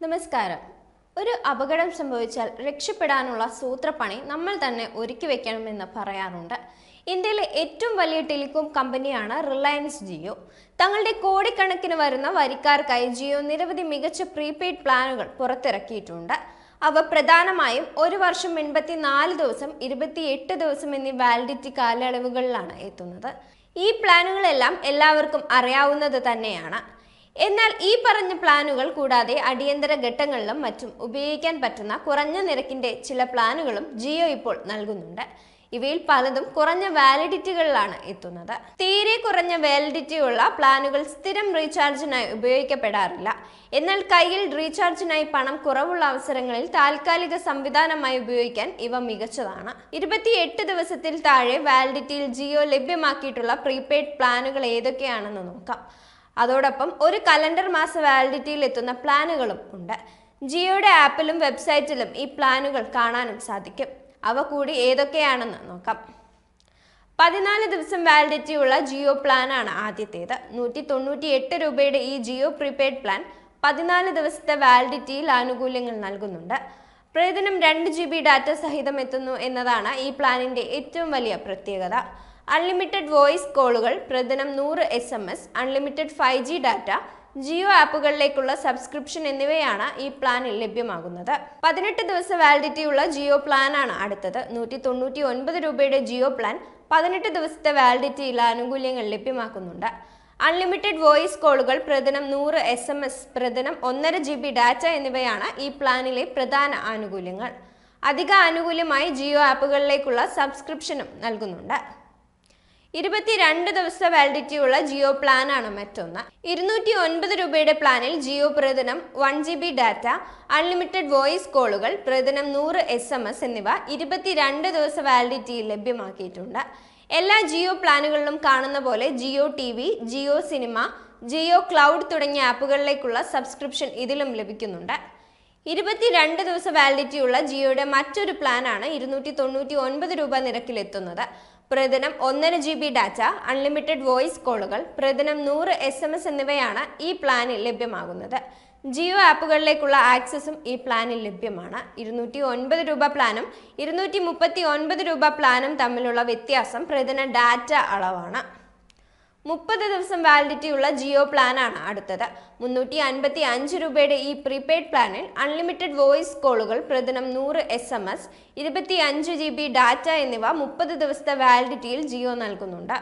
നമസ്കാരം. ഒരു അപകടം സംഭവിച്ചാൽ രക്ഷപ്പെടാനുള്ള സൂത്രപ്പണി നമ്മൾ തന്നെ ഒരുക്കി വെക്കണമെന്ന് പറയാറുണ്ട്. ഇന്ത്യയിലെ ഏറ്റവും വലിയ ടെലികോം കമ്പനിയാണ് റിലയൻസ് ജിയോ. തങ്ങളുടെ കോടിക്കണക്കിന് വരുന്ന വരിക്കാർക്കായി ജിയോ നിരവധി മികച്ച പ്രീപെയ്ഡ് പ്ലാനുകൾ പുറത്തിറക്കിയിട്ടുണ്ട്. അവ പ്രധാനമായും ഒരു വർഷം എൺപത്തി നാല് ദിവസം ഇരുപത്തിയെട്ട് ദിവസം എന്നീ വാലിഡിറ്റി കാലയളവുകളിലാണ് എത്തുന്നത്. ഈ പ്ലാനുകളെല്ലാം എല്ലാവർക്കും അറിയാവുന്നത് തന്നെയാണ്. എന്നാൽ ഈ പറഞ്ഞ പ്ലാനുകൾ കൂടാതെ അടിയന്തര ഘട്ടങ്ങളിലും മറ്റും ഉപയോഗിക്കാൻ പറ്റുന്ന കുറഞ്ഞ നിരക്കിന്റെ ചില പ്ലാനുകളും ജിയോ ഇപ്പോൾ നൽകുന്നുണ്ട്. ഇവയിൽ പലതും കുറഞ്ഞ വാലിഡിറ്റികളിലാണ് എത്തുന്നത്. തീരെ കുറഞ്ഞ വാലിഡിറ്റിയുള്ള പ്ലാനുകൾ സ്ഥിരം റീചാർജിനായി ഉപയോഗിക്കപ്പെടാറില്ല. എന്നാൽ കയ്യിൽ റീചാർജിനായി പണം കുറവുള്ള അവസരങ്ങളിൽ താൽക്കാലിക സംവിധാനമായി ഉപയോഗിക്കാൻ ഇവ മികച്ചതാണ്. ഇരുപത്തിയെട്ട് ദിവസത്തിൽ താഴെ വാലിഡിറ്റിയിൽ ജിയോ ലഭ്യമാക്കിയിട്ടുള്ള പ്രീപെയ്ഡ് പ്ലാനുകൾ ഏതൊക്കെയാണെന്ന് നോക്കാം. അതോടൊപ്പം ഒരു കലണ്ടർ മാസ വാലിഡിറ്റിയിൽ എത്തുന്ന പ്ലാനുകളും ഉണ്ട്. ജിയോയുടെ ആപ്പിലും വെബ്സൈറ്റിലും ഈ പ്ലാനുകൾ കാണാനും സാധിക്കും. അവ കൂടി ഏതൊക്കെയാണെന്ന് നോക്കാം. പതിനാല് ദിവസം വാലിഡിറ്റി ഉള്ള ജിയോ പ്ലാനാണ് ആദ്യത്തേത്. നൂറ്റി തൊണ്ണൂറ്റി എട്ട് രൂപയുടെ ഈ ജിയോ പ്രീപെയ്ഡ് പ്ലാൻ പതിനാല് ദിവസത്തെ വാലിഡിറ്റിയിൽ ആനുകൂല്യങ്ങൾ നൽകുന്നുണ്ട്. പ്രതിദിനം രണ്ട് ജി ബി ഡാറ്റ സഹിതം എത്തുന്നു എന്നതാണ് ഈ പ്ലാനിന്റെ ഏറ്റവും വലിയ പ്രത്യേകത. അൺലിമിറ്റഡ് വോയിസ് കോളുകൾ പ്രതിദിനം നൂറ് S M S unlimited five G data Jio ആപ്പുകളിലേക്കുള്ള subscription എന്നിവയാണ് ഈ പ്ലാനിൽ ലഭ്യമാകുന്നത്. പതിനെട്ട് ദിവസ വാലിഡിറ്റി ഉള്ള ജിയോ പ്ലാനാണ് അടുത്തത്. നൂറ്റി തൊണ്ണൂറ്റി ഒൻപത് രൂപയുടെ ജിയോ പ്ലാൻ പതിനെട്ട് ദിവസത്തെ വാലിഡിറ്റിയിൽ ആനുകൂല്യങ്ങൾ ലഭ്യമാക്കുന്നുണ്ട്. അൺലിമിറ്റഡ് വോയിസ് കോളുകൾ പ്രതിദിനം നൂറ് എസ് എം എസ് പ്രതിദിനം ഒന്നര ജി ബി ഡാറ്റ എന്നിവയാണ് ഈ പ്ലാനിലെ പ്രധാന ആനുകൂല്യങ്ങൾ. അധിക ആനുകൂല്യമായി ജിയോ ആപ്പുകളിലേക്കുള്ള സബ്സ്ക്രിപ്ഷനും നൽകുന്നുണ്ട്. ഇരുപത്തിരണ്ട് ദിവസത്തെ വാലിഡിറ്റി ഉള്ള ജിയോ ആണ് മറ്റൊന്ന്. ഇരുന്നൂറ്റി ഒൻപത് രൂപയുടെ പ്ലാനിൽ ജിയോ പ്രതിദിനം one G B data unlimited voice കോളുകൾ പ്രതിദിനം നൂറ് എസ് എം എസ് എന്നിവ ഇരുപത്തിരണ്ട് ദിവസ വാലിഡിറ്റിയിൽ ലഭ്യമാക്കിയിട്ടുണ്ട്. എല്ലാ ജിയോ പ്ലാനുകളിലും കാണുന്ന പോലെ Jio T V Jio cinema Jio cloud തുടങ്ങിയ ആപ്പുകളിലേക്കുള്ള സബ്സ്ക്രിപ്ഷൻ ഇതിലും ലഭിക്കുന്നുണ്ട്. ഇരുപത്തിരണ്ട് ദിവസ വാലിഡിറ്റിയുള്ള ജിയോയുടെ മറ്റൊരു പ്ലാനാണ് ഇരുന്നൂറ്റി തൊണ്ണൂറ്റി ഒൻപത് രൂപ നിരക്കിലെത്തുന്നത്. പ്രതിദിനം ഒന്നര G B data unlimited voice കോളുകൾ പ്രതിദിനം നൂറ് എസ് എം എസ് എന്നിവയാണ് ഈ പ്ലാനിൽ ലഭ്യമാകുന്നത്. ജിയോ ആപ്പുകളിലേക്കുള്ള ആക്സസും ഈ പ്ലാനിൽ ലഭ്യമാണ്. ഇരുന്നൂറ്റി ഒൻപത് രൂപ പ്ലാനും ഇരുന്നൂറ്റി മുപ്പത്തി ഒൻപത് രൂപ പ്ലാനും തമ്മിലുള്ള വ്യത്യാസം പ്രതിദിന ഡാറ്റ അളവാണ്. മുപ്പത് ദിവസം വാലിഡിറ്റി ഉള്ള ജിയോ പ്ലാനാണ് അടുത്തത്. മുന്നൂറ്റി അൻപത്തി അഞ്ച് രൂപയുടെ ഈ പ്രീപെയ്ഡ് പ്ലാനിൽ അൺലിമിറ്റഡ് വോയിസ് കോളുകൾ പ്രതിദിനം നൂറ് എസ് എം എസ് ഇരുപത്തി അഞ്ച് ജി ബി ഡാറ്റ എന്നിവ മുപ്പത് ദിവസത്തെ വാലിഡിറ്റിയിൽ ജിയോ നൽകുന്നുണ്ട്.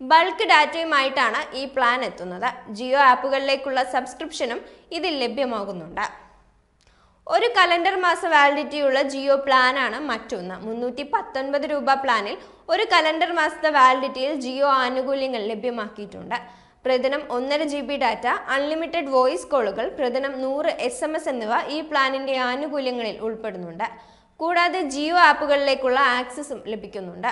ബൾക്ക് ഡാറ്റയുമായിട്ടാണ് ഈ പ്ലാൻ എത്തുന്നത്. ജിയോ ആപ്പുകളിലേക്കുള്ള സബ്സ്ക്രിപ്ഷനും ഇതിൽ ലഭ്യമാകുന്നുണ്ട്. ഒരു കലണ്ടർ മാസ വാലിഡിറ്റിയുള്ള ജിയോ പ്ലാനാണ് മറ്റൊന്ന്. മുന്നൂറ്റി പത്തൊൻപത് രൂപ പ്ലാനിൽ ഒരു കലണ്ടർ മാസത്തെ വാലിഡിറ്റിയിൽ ജിയോ ആനുകൂല്യങ്ങൾ ലഭ്യമാക്കിയിട്ടുണ്ട്. പ്രതിദിനം ഒന്നര G B data unlimited voice കോളുകൾ പ്രതിദിനം നൂറ് എസ് എം എസ് എന്നിവ ഈ പ്ലാനിന്റെ ആനുകൂല്യങ്ങളിൽ ഉൾപ്പെടുന്നുണ്ട്. കൂടാതെ ജിയോ ആപ്പുകളിലേക്കുള്ള ആക്സസും ലഭിക്കുന്നുണ്ട്.